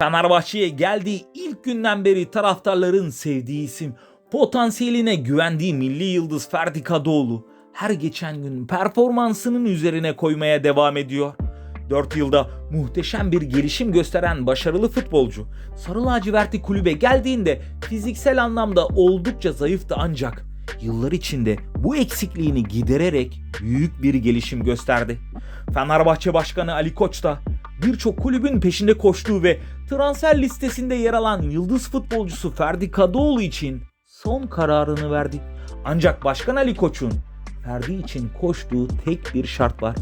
Fenerbahçe'ye geldiği ilk günden beri taraftarların sevdiği isim, potansiyeline güvendiği milli yıldız Ferdi Kadıoğlu her geçen gün performansının üzerine koymaya devam ediyor. 4 yılda muhteşem bir gelişim gösteren başarılı futbolcu, Sarı lacivertli kulübe geldiğinde fiziksel anlamda oldukça zayıftı ancak yıllar içinde bu eksikliğini gidererek büyük bir gelişim gösterdi. Fenerbahçe Başkanı Ali Koç da birçok kulübün peşinde koştuğu ve transfer listesinde yer alan yıldız futbolcusu Ferdi Kadıoğlu için son kararını verdi. Ancak Başkan Ali Koç'un Ferdi için koştuğu tek bir şart var.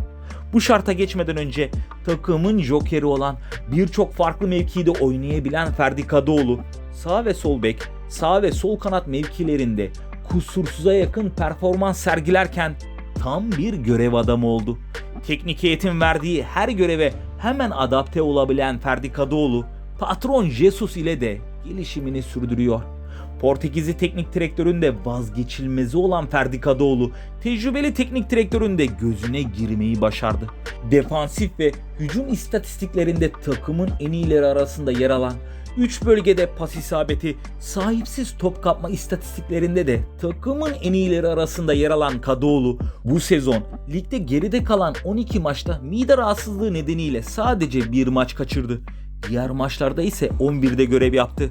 Bu şarta geçmeden önce takımın jokeri olan birçok farklı mevkide oynayabilen Ferdi Kadıoğlu sağ ve sol bek, sağ ve sol kanat mevkilerinde kusursuza yakın performans sergilerken tam bir görev adamı oldu. Teknik eğitim verdiği her göreve hemen adapte olabilen Ferdi Kadıoğlu, patron Jesus ile de gelişimini sürdürüyor. Portekizli teknik direktörün de vazgeçilmezi olan Ferdi Kadıoğlu, tecrübeli teknik direktörün de gözüne girmeyi başardı. Defansif ve hücum istatistiklerinde takımın en iyileri arasında yer alan 3 bölgede pas isabeti, sahipsiz top kapma istatistiklerinde de takımın en iyileri arasında yer alan Kadıoğlu bu sezon ligde geride kalan 12 maçta mide rahatsızlığı nedeniyle sadece bir maç kaçırdı. Diğer maçlarda ise 11'de görev yaptı.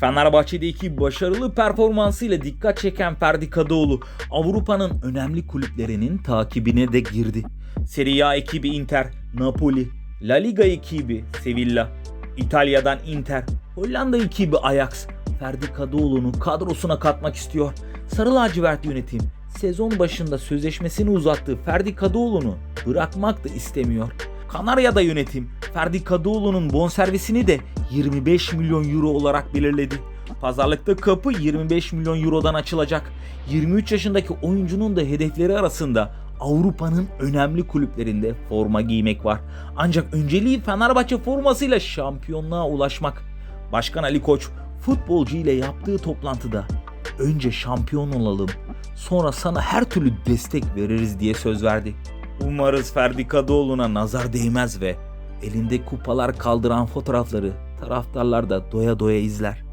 Fenerbahçe'deki başarılı performansıyla dikkat çeken Ferdi Kadıoğlu Avrupa'nın önemli kulüplerinin takibine de girdi. Serie A ekibi Inter, Napoli, La Liga ekibi Sevilla, İtalya'dan Inter, Hollanda ekibi Ajax Ferdi Kadıoğlu'nu kadrosuna katmak istiyor. Sarı lacivert yönetim sezon başında sözleşmesini uzattığı Ferdi Kadıoğlu'nu bırakmak da istemiyor. Kanarya'da yönetim Ferdi Kadıoğlu'nun bonservisini de 25 milyon euro olarak belirledi. Pazarlıkta kapı 25 milyon eurodan açılacak. 23 yaşındaki oyuncunun da hedefleri arasında Avrupa'nın önemli kulüplerinde forma giymek var. Ancak önceliği Fenerbahçe formasıyla şampiyonluğa ulaşmak. Başkan Ali Koç futbolcu ile yaptığı toplantıda önce şampiyon olalım sonra sana her türlü destek veririz diye söz verdi. Umarız Ferdi Kadıoğlu'na nazar değmez ve elinde kupalar kaldıran fotoğrafları taraftarlar da doya doya izler.